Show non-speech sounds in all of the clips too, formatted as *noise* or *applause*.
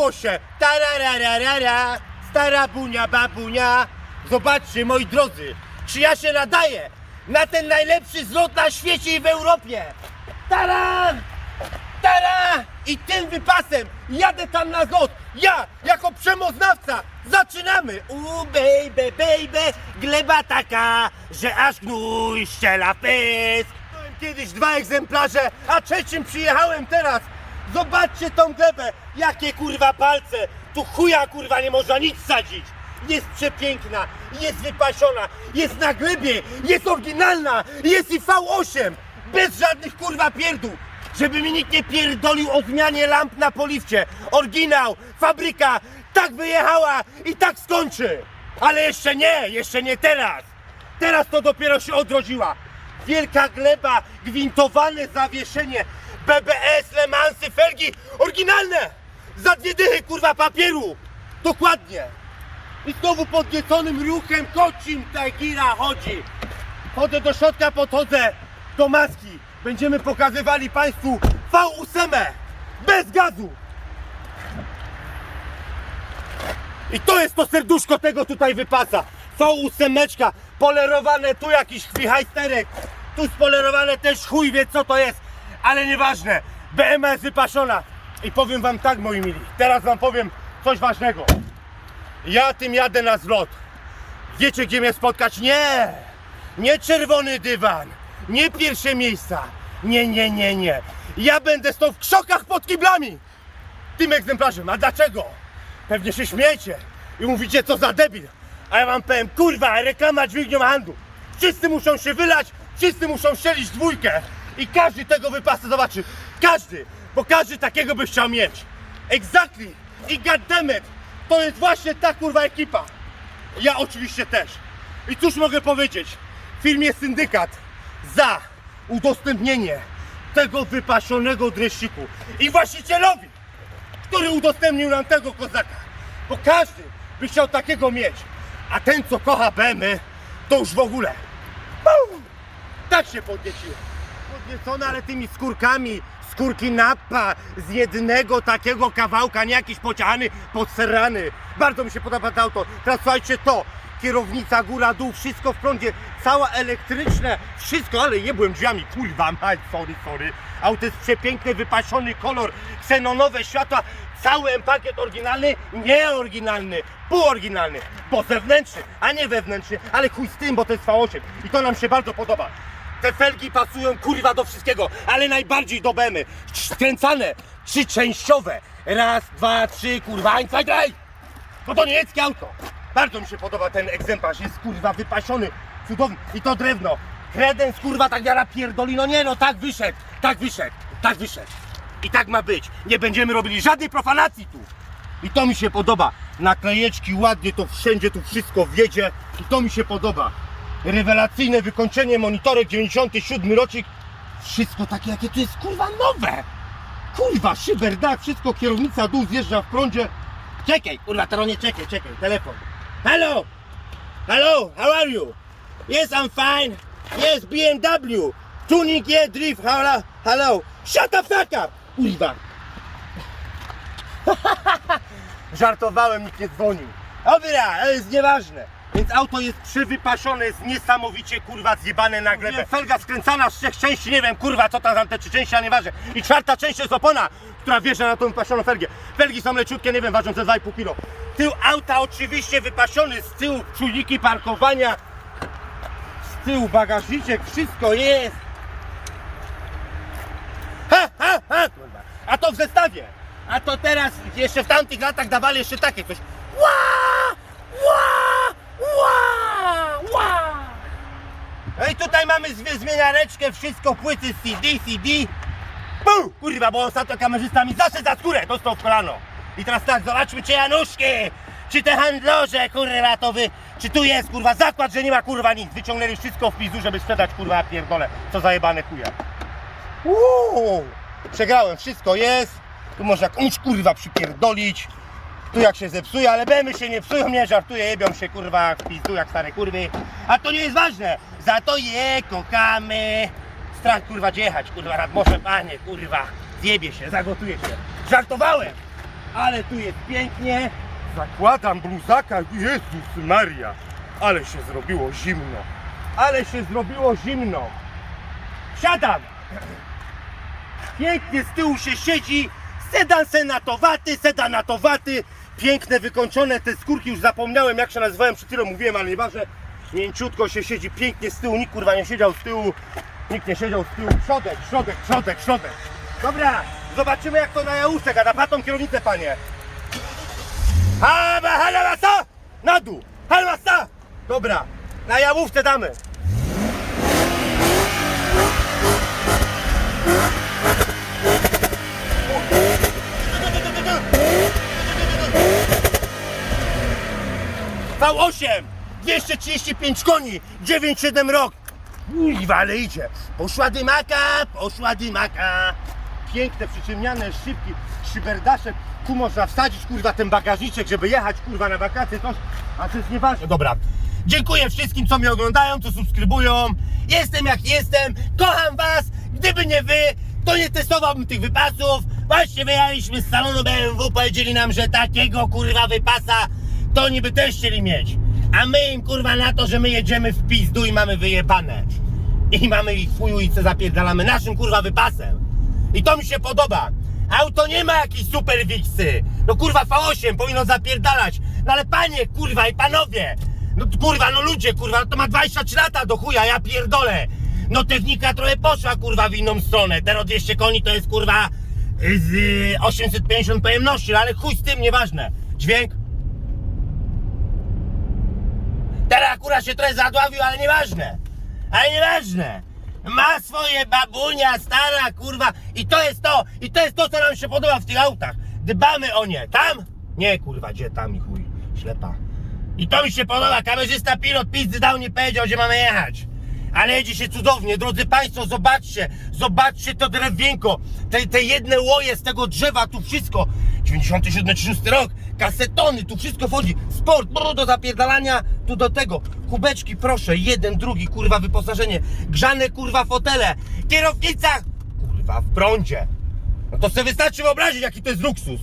Udało się! Tarararara, stara bunia, babunia. Zobaczcie, moi drodzy, czy ja się nadaję na ten najlepszy zlot na świecie i w Europie. Taran! Tara! I tym wypasem jadę tam na zlot. Ja, jako przemoznawca, zaczynamy. U baby, baby, gleba taka, że aż gnój ściela pysk. Kiedyś dwa egzemplarze, a trzecim przyjechałem teraz. Zobaczcie tą glebę, jakie kurwa palce. Tu chuja kurwa nie można nic sadzić. Jest przepiękna, jest wypasiona, jest na glebie, jest oryginalna, jest i V8. Bez żadnych kurwa pierdół. Żeby mi nikt nie pierdolił o zmianie lamp na poliwcie. Oryginał, fabryka, tak wyjechała i tak skończy. Ale jeszcze nie, jeszcze nie teraz. Teraz to dopiero się odrodziła. Wielka gleba, gwintowane zawieszenie, BBS, Le Mansy, felgi, oryginalne! Za dwie dychy, kurwa, papieru! Dokładnie! I znowu podnieconym ruchem kocim Tagira chodzi. Chodzę do środka, podchodzę do maski. Będziemy pokazywali Państwu V8 bez gazu. I to jest to serduszko tego tutaj wypasa. V8, polerowane, tu jakiś chwichajsterek, tu spolerowane też chuj wie co to jest, ale nieważne. Jest wypaszona. I powiem Wam tak, moi mili, teraz Wam powiem coś ważnego. Ja tym jadę na zlot. Wiecie gdzie mnie spotkać? Nie! Nie czerwony dywan, nie pierwsze miejsca. Nie, nie, nie, nie. Ja będę stał w krzokach pod kiblami. Tym egzemplarzem. A dlaczego? Pewnie się śmiejecie i mówicie co za debil. A ja wam powiem, kurwa, reklama dźwignią handlu. Wszyscy muszą się wylać, wszyscy muszą strzelić dwójkę. I każdy tego wypasa zobaczy. Każdy, bo każdy takiego by chciał mieć. Exactly. I goddammit, to jest właśnie ta kurwa ekipa. Ja oczywiście też. I cóż mogę powiedzieć? W filmie Syndykat za udostępnienie tego wypasionego dresiku i właścicielowi, który udostępnił nam tego kozaka. Bo każdy by chciał takiego mieć. A ten, co kocha BMy, to już w ogóle. Bum! Tak się podnieciłem. Podniecony, ale tymi skórkami, skórki nappa z jednego takiego kawałka, nie jakiś pociachany, podserany. Bardzo mi się podoba to auto. Teraz słuchajcie to. Kierownica, góra, dół, wszystko w prądzie, cała elektryczne, wszystko, ale nie byłem drzwiami, kurwa mać, sorry, sorry. Auto jest przepiękny, wypasiony kolor, ksenonowe światła, cały pakiet oryginalny, nie oryginalny, półoryginalny, bo zewnętrzny, a nie wewnętrzny, ale chuj z tym, bo to jest V8 i to nam się bardzo podoba. Te felgi pasują kurwa do wszystkiego, ale najbardziej do bemy. Skręcane, trzyczęściowe. Raz, dwa, trzy, kurwa, zwei, drei. Bo to niemieckie auto. Bardzo mi się podoba ten egzemplarz, jest kurwa wypasiony, cudowny. I to drewno. Kredens kurwa tak jara pierdoli, no nie no, tak wyszedł, tak wyszedł, tak wyszedł. I tak ma być. Nie będziemy robili żadnej profanacji tu. I to mi się podoba. Naklejeczki ładnie, to wszędzie tu wszystko wiedzie. I to mi się podoba. Rewelacyjne wykończenie, monitorek 97 rocznik. Wszystko takie, jakie to jest kurwa nowe. Kurwa, szyberdach, wszystko, kierownica dół zjeżdża w prądzie. Czekaj, kurwa, to nie czekaj, czekaj, telefon. Hello! Hello, how are you? Yes, I'm fine. Yes, BMW. Tuning, yeah, drift, hello, hello. Shut the fuck up! Kurwa. *laughs* Żartowałem, nikt nie dzwonił. Dobra, ale jest nieważne. Więc auto jest przywypasione, jest niesamowicie kurwa zjebane na glebę. Felga skręcana z trzech części, nie wiem kurwa co tam za te trzy części, a nieważne. I czwarta część jest opona, która wjeżdża na tą wypasioną felgę. Felgi są leciutkie, nie wiem, ważą ze 2,5 kg. Tył auta oczywiście wypasiony, z tyłu czujniki parkowania, z tyłu bagażniczek, wszystko jest. Ha, ha, ha. A to w zestawie. A to teraz, jeszcze w tamtych latach dawali jeszcze takie coś. Ła! Ła! Ła! Ła! No i tutaj mamy zmieniareczkę, wszystko, płyty CD, CD. Pu! Kurwa, bo ostatnio kamerzysta mi zaszedł za skórę, dostał w kolano. I teraz tak, zobaczmy czy Januszki, czy te handlorze, kurwa, to wy, czy tu jest, kurwa, zakład, że nie ma, kurwa, nic. Wyciągnęli wszystko w pizdu, żeby sprzedać, kurwa, pierdolę, co zajebane chuje. Uuu, przegrałem, wszystko jest. Tu można komuś kurwa przypierdolić. Tu jak się zepsuje, ale bemy się nie psują, nie żartuję, jebią się kurwa w pizdu jak stare kurwy. A to nie jest ważne, za to je kochamy. Strach kurwa jechać, kurwa nad morzem, panie, kurwa. Zjebie się, zagotuje się. Żartowałem. ale tu jest pięknie. Zakładam bluzaka, Jezus Maria, ale się zrobiło zimno. Ale się zrobiło zimno. Siadam. Pięknie z tyłu się siedzi. Sedan senatowaty, sedanatowaty. Piękne, wykończone te skórki, już zapomniałem jak się nazywałem, przed chwilą mówiłem, ale nieważne. Mięciutko się siedzi, pięknie z tyłu, nikt kurwa nie siedział z tyłu. Nikt nie siedział z tyłu. Przodek, środek, środek, środek. Dobra, zobaczymy jak to na jałuszek, a na patą kierownicę, panie. Haba, halabasa! Na dół! Halabasa! Dobra, na jałówce damy. V8! 235 koni! 9,7 rok! Kurwa, ale idzie! Poszła dymaka, poszła dymaka! Piękne, przyciemniane szybki, szyberdaszek. Tu można wsadzić, kurwa, ten bagażniczek, żeby jechać, kurwa, na wakacje, coś, a to jest nieważne. Dobra. Dziękuję wszystkim, co mnie oglądają, co subskrybują. Jestem jak jestem, kocham was. Gdyby nie wy, to nie testowałbym tych wypasów. Właśnie wyjechaliśmy z salonu BMW, powiedzieli nam, że takiego kurwa wypasa to niby też chcieli mieć. A my im kurwa na to, że my jedziemy w pizdu i mamy wyjebane. I mamy ich w co zapierdalamy naszym kurwa wypasem. I to mi się podoba. Auto nie ma jakiejś super wiksy. No kurwa V8 powinno zapierdalać. No ale panie kurwa i panowie. No kurwa no ludzie kurwa, no to ma 23 lata do chuja, ja pierdolę. No technika trochę poszła kurwa w inną stronę. Teraz 200 koni to jest kurwa y, z y, 850 pojemności, no ale chuj z tym, nieważne. Dźwięk? Teraz akurat się trochę zadławił, ale nieważne. Ale nieważne. Ma swoje babunia, stara kurwa. I to jest to, i to jest to, co nam się podoba w tych autach. Dbamy o nie. Tam? Nie kurwa, gdzie tam i chuj. Ślepa. I to mi się podoba. Kamerzysta pilot pizdy dał, nie powiedział, gdzie mamy jechać. Ale jedzie się cudownie, drodzy Państwo, zobaczcie, zobaczcie to drewienko, te, te jedne łoje z tego drzewa, tu wszystko, 97 6 rok, kasetony, tu wszystko wchodzi, sport, brr, do zapierdalania, tu do tego, kubeczki, proszę, jeden, drugi, kurwa, wyposażenie, grzane, kurwa, fotele, kierownica, kurwa, w prądzie. No to sobie wystarczy wyobrazić, jaki to jest luksus.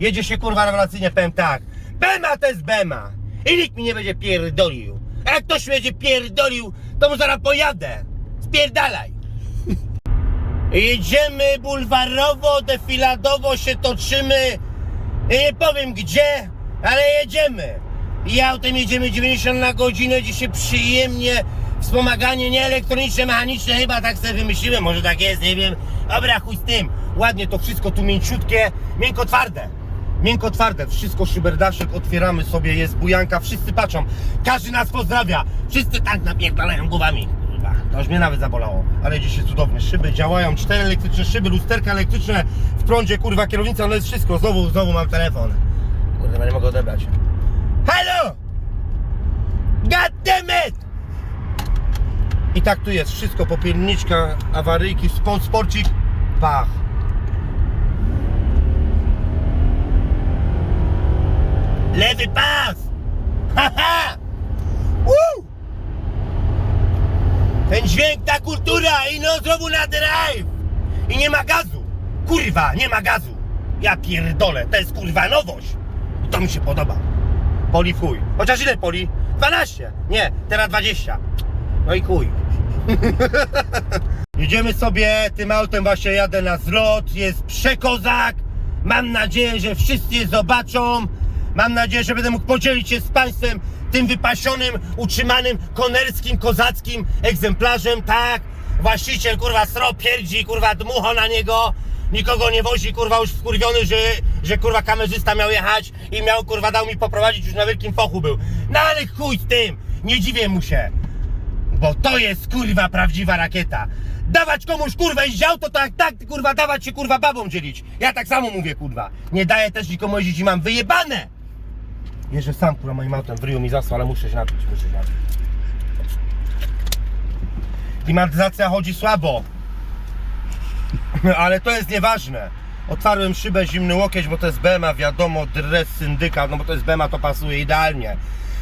Jedzie się, kurwa, rewelacyjnie, powiem tak, Bema to jest Bema i nikt mi nie będzie pierdolił. A jak ktoś będzie pierdolił, to mu zaraz pojadę. Spierdalaj. *laughs* Jedziemy bulwarowo, defiladowo się toczymy. Nie powiem gdzie, ale jedziemy. I autem jedziemy 90 na godzinę, dzisiaj przyjemnie. Wspomaganie nie elektroniczne, mechaniczne, chyba tak sobie wymyśliłem, może tak jest, nie wiem. Dobra, chuj z tym. Ładnie to wszystko tu mięciutkie, miękko twarde. Miękko twarde, wszystko szyberdaszek, otwieramy sobie, jest bujanka, wszyscy patrzą, każdy nas pozdrawia, wszyscy tak napierdalają głowami. To już mnie nawet zabolało, ale dzisiaj cudownie, szyby działają, cztery elektryczne szyby, lusterka elektryczne, w prądzie, kurwa, kierownica, no jest wszystko, znowu, znowu mam telefon. Kurwa, nie mogę odebrać. Halo! God damn it! I tak tu jest, wszystko, popielniczka, awaryjki, sport, sporcik, pach. Lewy pas! Haha! Woo! Ten dźwięk, ta kultura i no znowu na drive! I nie ma gazu! Kurwa, nie ma gazu! Ja pierdolę, to jest kurwa nowość! I to mi się podoba. Poli w chuj. Chociaż ile poli? 12! Nie, teraz 20. No i chuj. *laughs* Jedziemy sobie, tym autem właśnie jadę na zlot, jest przekozak. Mam nadzieję, że wszyscy zobaczą. Mam nadzieję, że będę mógł podzielić się z Państwem tym wypasionym, utrzymanym, konerskim, kozackim egzemplarzem. Tak, właściciel, kurwa, sro pierdzi, kurwa, dmucho na niego. Nikogo nie wozi, kurwa, już wkurwiony, że, że kurwa kamerzysta miał jechać i miał, kurwa, dał mi poprowadzić, już na wielkim fochu był. No ale chuj z tym, nie dziwię mu się. Bo to jest kurwa prawdziwa rakieta. Dawać komuś kurwa auto, to jak tak kurwa dawać się kurwa babą dzielić. Ja tak samo mówię kurwa. Nie daję też nikomu jeździć i mam wyjebane. Jeżdżę sam kurwa moim autem, w ryju mi zasło, ale muszę się napić, muszę się napić. Klimatyzacja chodzi słabo. *laughs* Ale to jest nieważne. Otwarłem szybę, zimny łokieć, bo to jest Bema, wiadomo, dres syndyka, no bo to jest Bema, to pasuje idealnie.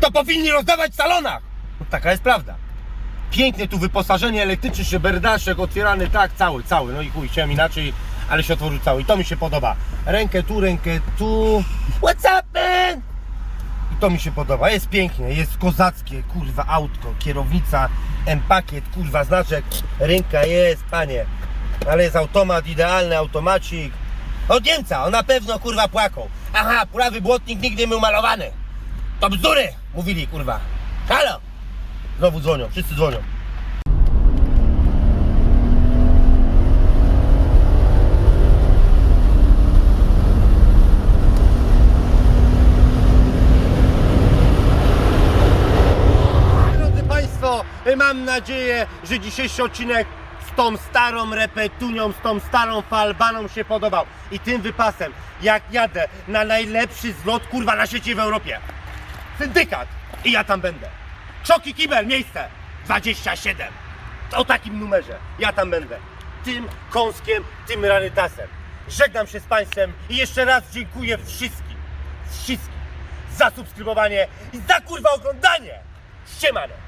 To powinni rozdawać w salonach. No, taka jest prawda. Pięknie tu wyposażenie elektryczne, szyberdaszek otwierany tak, cały, cały. No i chuj, chciałem inaczej, ale się otworzył cały i to mi się podoba. Rękę tu, rękę tu. What's up, man? I to mi się podoba. Jest pięknie, jest kozackie, kurwa, autko, kierownica, M-pakiet, kurwa, znaczek, ręka jest, panie. Ale jest automat, idealny automacik. Od Niemca, on na pewno, kurwa, płakał. Aha, prawy błotnik nigdy nie był malowany. To bzdury, mówili, kurwa. Halo! Znowu dzwonią, wszyscy dzwonią. Drodzy Państwo, mam nadzieję, że dzisiejszy odcinek z tą starą repetunią, z tą starą falbaną się podobał. I tym wypasem, jak jadę na najlepszy zlot, kurwa, na świecie i w Europie. Syndykat. I ja tam będę. Krzoki Kibel, miejsce 27. O takim numerze. Ja tam będę. Tym kąskiem, tym rarytasem. Żegnam się z Państwem i jeszcze raz dziękuję wszystkim, wszystkim za subskrybowanie i za kurwa oglądanie. Siemano.